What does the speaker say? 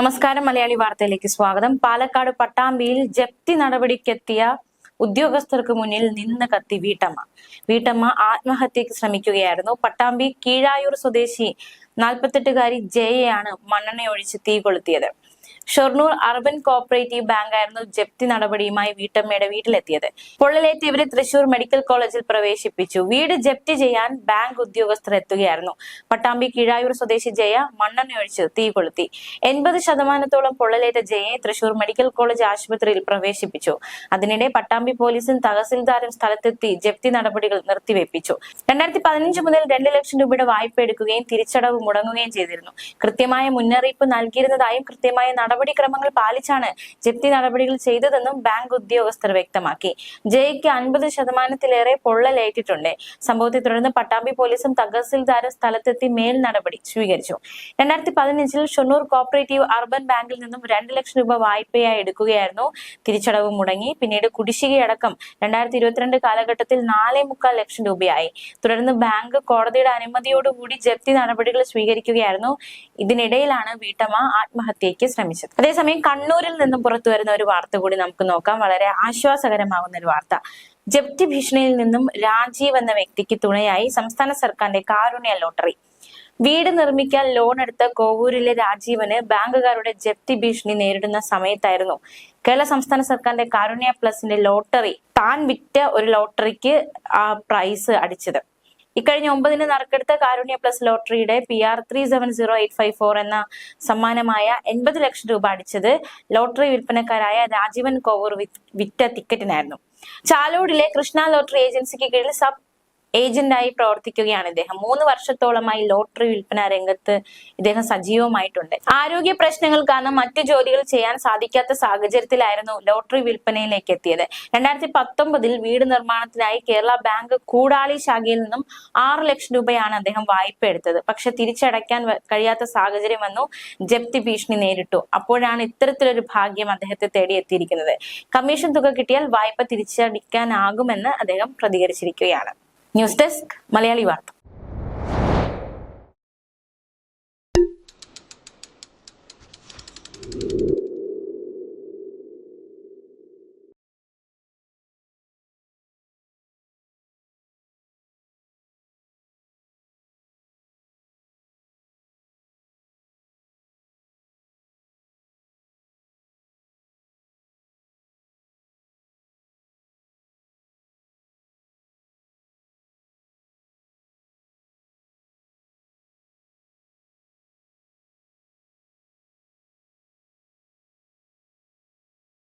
നമസ്കാരം മലയാളി വാർത്തയിലേക്ക് സ്വാഗതം. പാലക്കാട് പട്ടാമ്പിയിൽ ജപ്തി നടപടിക്കെത്തിയ ഉദ്യോഗസ്ഥർക്ക് മുന്നിൽ നിന്ന് കത്തി വീട്ടമ്മ. വീട്ടമ്മ ആത്മഹത്യക്ക് ശ്രമിക്കുകയായിരുന്നു. പട്ടാമ്പി കീഴായൂർ സ്വദേശി നാൽപ്പത്തെട്ടുകാരി ജയയാണ് മണ്ണെണ്ണയൊഴിച്ച് തീ കൊളുത്തിയത് ഷൊർണൂർ അർബൻ കോപ്പറേറ്റീവ് ബാങ്കായിരുന്നു ജപ്തി നടപടിയുമായി വീട്ടമ്മയുടെ വീട്ടിലെത്തിയത്. പൊള്ളലേറ്റ് ഇവരെ തൃശൂർ മെഡിക്കൽ കോളേജിൽ പ്രവേശിപ്പിച്ചു. വീട് ജപ്തി ചെയ്യാൻ ബാങ്ക് ഉദ്യോഗസ്ഥർ എത്തുകയായിരുന്നു. പട്ടാമ്പി കിഴായൂർ സ്വദേശി ജയ മണ്ണെണ്ണയൊഴിച്ച് തീ കൊളുത്തി. എൺപത് ശതമാനത്തോളം പൊള്ളലേറ്റ ജയയെ തൃശൂർ മെഡിക്കൽ കോളേജ് ആശുപത്രിയിൽ പ്രവേശിപ്പിച്ചു. അതിനിടെ പട്ടാമ്പി പോലീസും തഹസിൽദാരും സ്ഥലത്തെത്തി ജപ്തി നടപടികൾ നിർത്തിവെപ്പിച്ചു. രണ്ടായിരത്തി പതിനഞ്ച് മുതൽ രണ്ട് ലക്ഷം രൂപയുടെ വായ്പ എടുക്കുകയും തിരിച്ചടവ് മുടങ്ങുകയും ചെയ്തിരുന്നു. കൃത്യമായ മുന്നറിയിപ്പ് നൽകിയിരുന്നതായും കൃത്യമായ നടപടിക്രമങ്ങൾ പാലിച്ചാണ് ജപ്തി നടപടികൾ ചെയ്തതെന്നും ബാങ്ക് ഉദ്യോഗസ്ഥർ വ്യക്തമാക്കി. ജയ്ക്ക് അൻപത് ശതമാനത്തിലേറെ പൊള്ളലേറ്റിട്ടുണ്ട്. സംഭവത്തെ തുടർന്ന് പട്ടാമ്പി പോലീസും തഹസിൽദാരും സ്ഥലത്തെത്തി മേൽ നടപടി സ്വീകരിച്ചു. രണ്ടായിരത്തി പതിനഞ്ചിൽ ഷൊണ്ണൂർ കോപ്പറേറ്റീവ് അർബൻ ബാങ്കിൽ നിന്നും രണ്ട് ലക്ഷം രൂപ വായ്പയായി എടുക്കുകയായിരുന്നു. തിരിച്ചടവ് മുടങ്ങി. പിന്നീട് കുടിശ്ശികയടക്കം രണ്ടായിരത്തി ഇരുപത്തിരണ്ട് കാലഘട്ടത്തിൽ നാലേ മുക്കാൽ ലക്ഷം രൂപയായി. തുടർന്ന് ബാങ്ക് കോടതിയുടെ അനുമതിയോടുകൂടി ജപ്തി നടപടികൾ സ്വീകരിക്കുകയായിരുന്നു. ഇതിനിടയിലാണ് വീട്ടമ്മ ആത്മഹത്യയ്ക്ക് ശ്രമിച്ചത്. അതേസമയം കണ്ണൂരിൽ നിന്നും പുറത്തു വരുന്ന ഒരു വാർത്ത കൂടി നമുക്ക് നോക്കാം. വളരെ ആശ്വാസകരമാകുന്ന ഒരു വാർത്ത. ജപ്തി ഭീഷണിയിൽ നിന്നും രാജീവ് എന്ന വ്യക്തിക്ക് തുണയായി സംസ്ഥാന സർക്കാരിന്റെ കാരുണ്യ ലോട്ടറി. വീട് നിർമ്മിക്കാൻ ലോൺ എടുത്ത കോവൂരിലെ രാജീവന് ബാങ്കുകാരുടെ ജപ്തി ഭീഷണി നേരിടുന്ന സമയത്തായിരുന്നു കേരള സംസ്ഥാന സർക്കാരിന്റെ കാരുണ്യ പ്ലസിന്റെ ലോട്ടറി. താൻ വിറ്റ ഒരു ലോട്ടറിക്ക് ആ പ്രൈസ് അടിച്ചത്. ഇക്കഴിഞ്ഞ ഒമ്പതിന് നറുക്കെടുത്ത Karunya plus ലോട്ടറിയുടെ P R three seven zero eight five four എന്ന സമ്മാനമായ എൺപത് ലക്ഷം രൂപ അടിച്ചത് ലോട്ടറി വിൽപ്പനക്കാരായ രാജീവൻ കോവൂർ വിറ്റ ടിക്കറ്റിനായിരുന്നു ചാലോടിലെ കൃഷ്ണ ലോട്ടറി ഏജൻസിക്ക് കീഴിൽ സബ് ഏജന്റായി പ്രവർത്തിക്കുകയാണ് ഇദ്ദേഹം. മൂന്ന് വർഷത്തോളമായി ലോട്ടറി വിൽപ്പന രംഗത്ത് ഇദ്ദേഹം സജീവമായിട്ടുണ്ട്. ആരോഗ്യ പ്രശ്നങ്ങൾ കാരണം മറ്റു ജോലികൾ ചെയ്യാൻ സാധിക്കാത്ത സാഹചര്യത്തിലായിരുന്നു ലോട്ടറി വിൽപ്പനയിലേക്ക് എത്തിയത്. രണ്ടായിരത്തി പത്തൊമ്പതിൽ വീട് നിർമ്മാണത്തിനായി കേരള ബാങ്ക് കൂടാളി ശാഖയിൽ നിന്നും ആറ് ലക്ഷം രൂപയാണ് അദ്ദേഹം വായ്പ എടുത്തത്. പക്ഷെ തിരിച്ചടയ്ക്കാൻ കഴിയാത്ത സാഹചര്യം വന്നു. ജപ്തി ഭീഷണി നേരിട്ടു. അപ്പോഴാണ് ഇത്തരത്തിലൊരു ഭാഗ്യം അദ്ദേഹത്തെ തേടിയെത്തിയിരിക്കുന്നത്. കമ്മീഷൻ തുക കിട്ടിയാൽ വായ്പ തിരിച്ചടിക്കാനാകുമെന്ന് അദ്ദേഹം പ്രതികരിച്ചിരിക്കുകയാണ്. ന്യൂസ് ഡെസ്ക് മലയാളി വാർത്ത